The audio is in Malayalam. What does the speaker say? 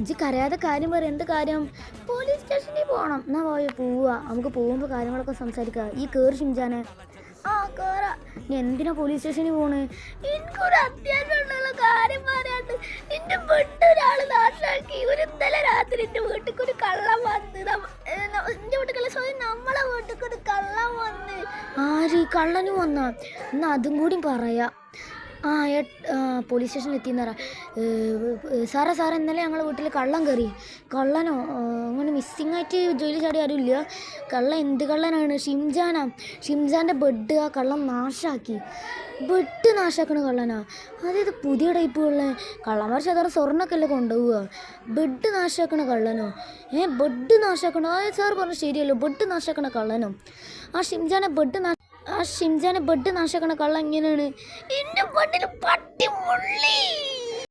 ഇജ്ജ് കരയാതെ കാര്യം പറ എന്ത് കാര്യം? പോലീസ് സ്റ്റേഷനിൽ പോകണം എന്നാ പോയോ പോവുക നമുക്ക് പോകുമ്പോൾ കാര്യങ്ങളൊക്കെ സംസാരിക്കാം. ഈ കേറി ഷിംജാനെ. ആ കേറ. നീ എന്തിനാ പോലീസ് സ്റ്റേഷനിൽ പോണേ? എനിക്കൊരു അത്യാവശ്യമുള്ള കാര്യം പറയാണ്ട് നിന്റെ വീട്ടിൽ ഒരാൾ നാട്ടിലാക്കി ഒരു ഇന്നലെ രാത്രി എന്റെ വീട്ടിൽ ഒരു കള്ളം വന്ന്. എന്റെ വീട്ടിൽ സോറി നമ്മളെ വീട്ടിൽ ഒരു കള്ളം വന്ന്. ആര് കള്ളനും വന്നാ? എന്നാ അതും കൂടി പറയാ. ആ പോലീസ് സ്റ്റേഷനിൽ എത്തിയെന്ന് പറ. സാറേ സാറേ ഇന്നലെ ഞങ്ങളെ വീട്ടിൽ കള്ളൻ കയറി കള്ളനോ? അങ്ങനെ മിസ്സിങ് ആയിട്ട് ജോലി ചാടി ഇല്ല. കള്ളൻ എന്ത് കള്ളനാണ്? ഷിംജാനാ. ഷിംജാന്റെ ബെഡ് ആ കള്ളൻ നാശാക്കി. ബെഡ് നാശാക്കണ കള്ളനാ. അതായത് പുതിയ ടൈപ്പ് ടൈപ്പുള്ള കള്ളന്മാർ സാധാരണ സ്വർണമൊക്കെ അല്ലേ കൊണ്ടുപോവുക. ബെഡ് നാശാക്കണ കള്ളനോ? ഏ ബെഡ് നാശാക്കണോ ആ സാർ പറഞ്ഞു ശരിയല്ലോ. ബെഡ് നാശാക്കണ കള്ളനോ? ആ ഷിംജാനെ ബെഡ് ആ ഷിംജാനെ ബഡ് നാശാക്കണ കള്ള ഇങ്ങനെയാണ് എന്റെ ബെഡിൽ പട്ടി മുള്ളി